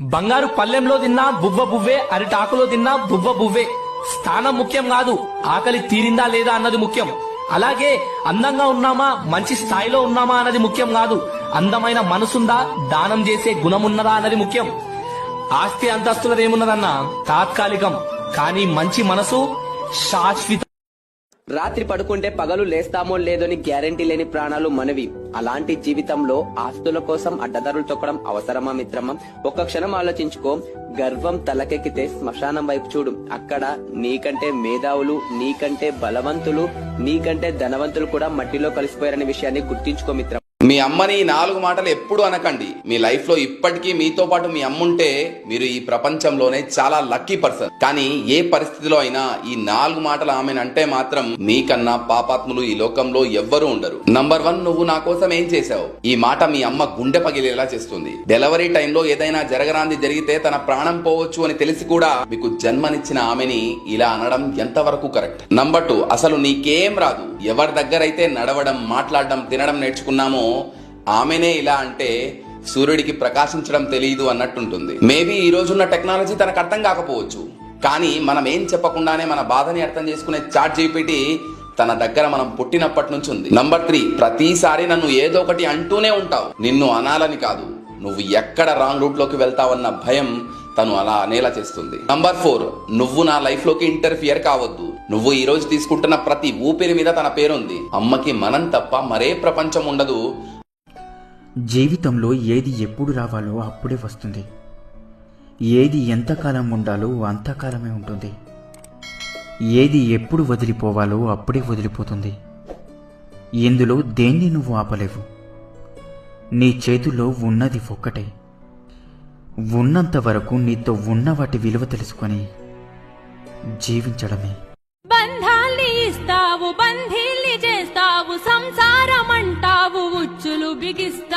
బంగారు పల్లెంలో తిన్నా బువ్వ బువ్వే అరిటాకులో తిన్నా బువ్వ బువ్వే. స్థానం ముఖ్యం కాదు ఆకలి తీరిందా లేదా అన్నది ముఖ్యం. అలాగే అందంగా ఉన్నామా మంచి స్థాయిలో ఉన్నామా అన్నది ముఖ్యం కాదు. అందమైన మనసుందా దానం చేసే గుణమున్నదా అన్నది ముఖ్యం. ఆస్తి అంతస్తులదేమున్నదన్నా తాత్కాలికం. కానీ మంచి మనసు శాశ్వత రాత్రి పడుకుంటే పగలు లేస్తామో లేదని గ్యారెంటీ లేని ప్రాణాలు మనవి. అలాంటి జీవితంలో ఆస్తుల కోసం అడ్డదారులు తొక్కడం అవసరమా మిత్రమా? ఒక్క క్షణం ఆలోచించుకో. గర్వం తలకెక్కితే శ్మశానం వైపు చూడు. అక్కడ నీకంటే మేధావులు నీకంటే బలవంతులు నీకంటే ధనవంతులు కూడా మట్టిలో కలిసిపోయారనే విషయాన్ని గుర్తించుకో మిత్రం మీ అమ్మని నాలుగు మాటలు ఎప్పుడు అనకండి. మీ లైఫ్లో ఇప్పటికీ మీతో పాటు మీ అమ్ముంటే మీరు ఈ ప్రపంచంలోనే చాలా లక్కీ పర్సన్. కానీ ఏ పరిస్థితిలో అయినా ఈ నాలుగు మాటలు ఆమెను అంటే మాత్రం మీకన్నా పాపాత్ములు ఈ లోకంలో ఎవ్వరూ ఉండరు. నంబర్ వన్ నువ్వు నా కోసం ఏం చేశావు? ఈ మాట మీ అమ్మ గుండె పగిలేలా చేస్తుంది. డెలివరీ టైంలో ఏదైనా జరగరాంది జరిగితే తన ప్రాణం పోవచ్చు అని తెలిసి కూడా మీకు జన్మనిచ్చిన ఆమెని ఇలా అనడం ఎంతవరకు కరెక్ట్? నంబర్ టూ అసలు నీకేం రాదు? ఎవరి దగ్గర అయితే నడవడం మాట్లాడడం తినడం నేర్చుకున్నామో ఆమెనే ఇలా అంటే సూర్యుడికి ప్రకాశించడం తెలియదు అన్నట్టుంటుంది. మేబీ ఈ రోజున్న టెక్నాలజీ తనకు అర్థం కాకపోవచ్చు. కానీ మనం ఏం చెప్పకుండానే మన బాధని అర్థం చేసుకునే చాట్ జీపీటీ తన దగ్గర మనం పుట్టినప్పటి నుంచి ఉంది. నంబర్ త్రీ ప్రతిసారి నన్ను ఏదో ఒకటి అంటూనే ఉంటావు. నిన్ను అనాలని కాదు. నువ్వు ఎక్కడ రాంగ్ రూట్లోకి వెళ్తావన్న భయం తను అలా అనేలా చేస్తుంది. నంబర్ ఫోర్ నువ్వు నా లైఫ్లోకి ఇంటర్ఫియర్ కావద్దు. నువ్వు ఈ రోజు తీసుకుంటున్న ప్రతి ఊపిరి మీద తన పేరుంది. అమ్మకి మనం తప్ప మరే ప్రపంచం ఉండదు. జీవితంలో ఏది ఎప్పుడు రావాలో అప్పుడే వస్తుంది. ఏది ఎంతకాలం ఉండాలో అంతకాలమే ఉంటుంది. ఏది ఎప్పుడు వదిలిపోవాలో అప్పుడే వదిలిపోతుంది. ఇందులో దేన్ని నువ్వు ఆపలేవు? నీ చేతుల్లో ఉన్నది ఒక్కటే. ఉన్నంత వరకు నీతో ఉన్న వాటి విలువ తెలుసుకొని జీవించడమే. బంధాల్ని ఇస్తావు బంధీల్ని చేస్తావు సంసారం అంటావు ఉచ్చులు బిగిస్తావు.